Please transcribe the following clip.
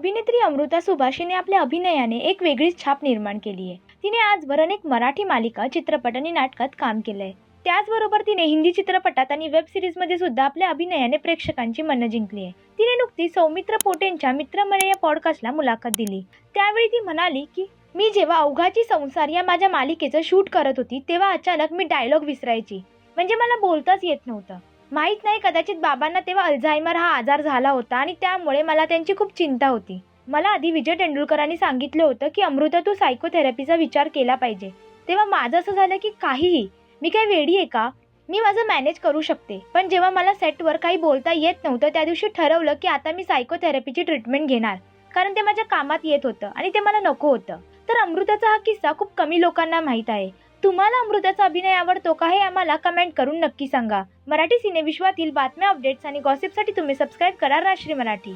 अभिनेत्री अमृता सुभाष हिने आपल्या अभिनयाने एक वेगळीच छाप निर्माण केली आहे. तिने आजवर अनेक मराठी मालिका चित्रपट आणि नाटकात काम केलंय. त्याचबरोबर तिने हिंदी चित्रपटात आणि वेब सिरीजमध्ये सुद्धा आपल्या अभिनयाने प्रेक्षकांची मनं जिंकली आहे. तिने नुकतीच सौमित्र पोटेंच्या मित्रमळे या पॉडकास्टला मुलाखत दिली. त्यावेळी ती म्हणाली की मी जेव्हा अवघाची संसार या माझ्या मालिकेचं शूट करत होती तेव्हा अचानक मी डायलॉग विसरायची. म्हणजे मला बोलताच येत नव्हतं. माहीत नाही कदाचित बाबांना तेव्हा अल्झायमर हा आजार झाला होता आणि त्यामुळे मला त्यांची खूप चिंता होती. मला आधी विजय तेंडुलकरांनी सांगितलं होतं की अमृता तू सायकोथेरपीचा विचार केला पाहिजे. तेव्हा माझं असं झालं की काहीही मी काय वेडी आहे का? मी माझं मॅनेज करू शकते. पण जेव्हा मला सेटवर काही बोलता येत नव्हतं त्या दिवशी ठरवलं की आता मी सायकोथेरपीची ट्रीटमेंट घेणार. कारण ते माझ्या कामात येत होतं आणि ते मला नको होतं. तर अमृताचा हा किस्सा खूप कमी लोकांना माहीत आहे. तुम्हाला अमृताचा अभिनय आवडतो का हे आम्हाला कमेंट करून नक्की सांगा. मराठी सिनेविश्वातील बातम्या अपडेट्स आणि गॉसिपसाठी तुम्ही सबस्क्राईब करा राश्री मराठी.